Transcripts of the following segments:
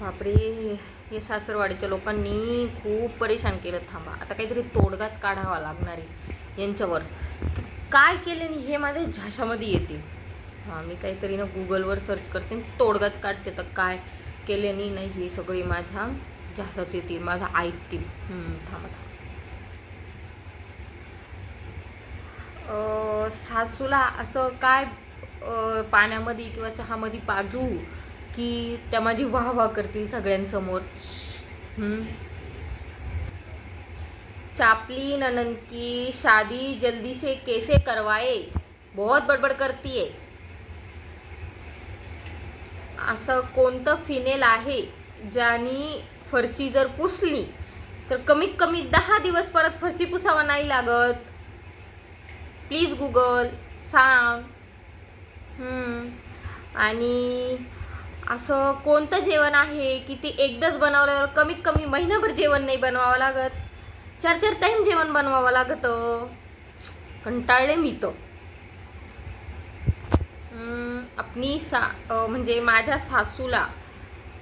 बापरे हे सासरवाडीच्या लोकांनी खूप परेशान केलं. थांबा आता काहीतरी तोडगाच काढावा लागणार आहे यांच्यावर. काय केलं नाही हे माझ्या झाशामध्ये येते. हां मी काहीतरी ना गुगलवर सर्च करते आणि तोडगाच काढते. तर काय केल्याने नाही नाही हे सगळे माझ्या झासात येतील माझा ऐकतील. थांबा थांबा. सासूला असं काय पाण्यामध्ये किंवा चहामध्ये पाजू की त्या माझी वाह वाह करतील सगळ्यांसमोर. चापली ननन की शादी जल्दी से कैसे करवाए? बहुत बडबड करतीये असं कोणतं फिनेल आहे? ज्यानी फरची जर पुसली तर कमीत कमी दहा दिवस परत फरची पुसावा नाही लागत. प्लीज गुगल सांग. आणि असं कोणतं जेवण आहे की ते एकदाच बनवल्यावर कमीत कमी महिनाभर जेवण नाही बनवावं लागत? चार चार टाईम जेवण बनवावं लागतं. कंटाळले मी तर आपली सा म्हणजे माझ्या सासूला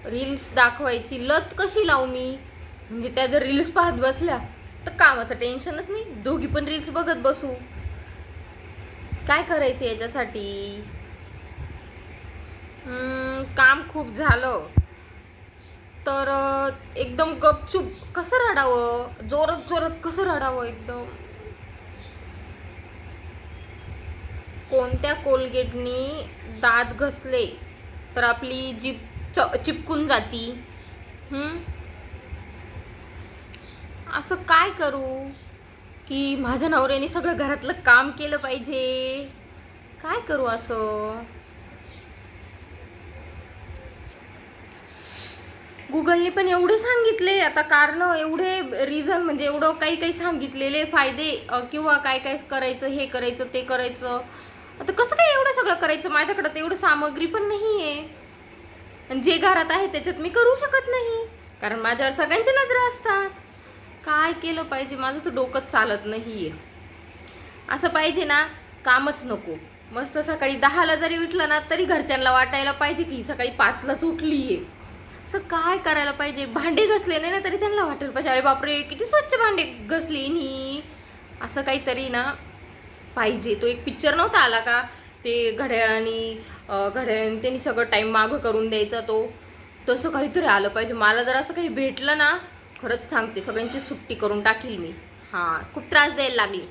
रील्स दाखवायची लत कशी लावू मी? म्हणजे त्या जर रील्स पाहत बसल्या तर कामाचं टेन्शनच नाही. दोघी पण रील्स बघत बसू. काय करायचं याच्यासाठी? काम खूप झालं. तर एकदम गपचूप कसं रडावं? जोरात जोरात कसं रडावं एकदम? कोणत्या कोलगेटनी दात घसले तर आपली जीप च चिपकून जाती? असं काय करू? की माझ्या नवऱ्याने सगळं घरातलं काम केलं पाहिजे. काय करू असं? गुगलने पण एवढे सांगितले आता कारण एवढे रिझन म्हणजे एवढं काही काही सांगितलेले फायदे किंवा काय काय करायचं हे करायचं ते करायचं. आता कसं काय एवढं सगळं करायचं? माझ्याकडं तर एवढं सामग्री पण नाही आहे आणि जे घरात आहे त्याच्यात मी करू शकत नाही. कारण माझ्यावर सगळ्यांच्या नजरा असतात. काय केलं पाहिजे? माझं तर डोकंच चालत नाही आहे असं पाहिजे ना कामच नको. मस्त सकाळी दहाला जरी उठलं ना तरी घरच्यांना वाटायला पाहिजे की सकाळी पाचलाच उठली आहे असं काय करायला पाहिजे? भांडे घसले नाही ना तरी त्यांना वाटायला पाहिजे. अरे बापरे किती स्वच्छ भांडे घसली ही असं काहीतरी ना पाहिजे. तो एक पिक्चर नव्हता आला का? ते घड्याळांनी अं, घड्याळाने त्यांनी सगळं टाईम मागं करून द्यायचा तो. तसं काहीतरी आलं पाहिजे. मला जर असं काही भेटलं ना खरंच सांगते सगळ्यांची सुट्टी करून टाकील मी. हां खूप त्रास द्यायला लागली.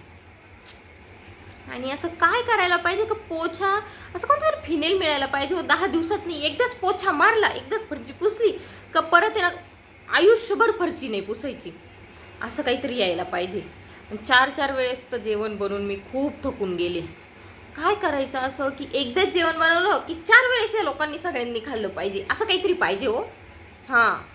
आणि असं काय करायला पाहिजे का पोछा? असं कोणतं फिनेल मिळायला पाहिजे. हो दहा दिवसात नाही एकदाच पोछा मारला एकदाच फरची पुसली का परत येणार? आयुष्यभर फरची नाही पुसायची. असं काहीतरी यायला पाहिजे. आणि चार चार वेळेस तर जेवण बनवून मी खूप थकून गेले. काय करायचं असं की एकदाच जेवण बनवलं की चार वेळेस या लोकांनी सगळ्यांनी खाल्लं पाहिजे? असं काहीतरी पाहिजे हो. हां.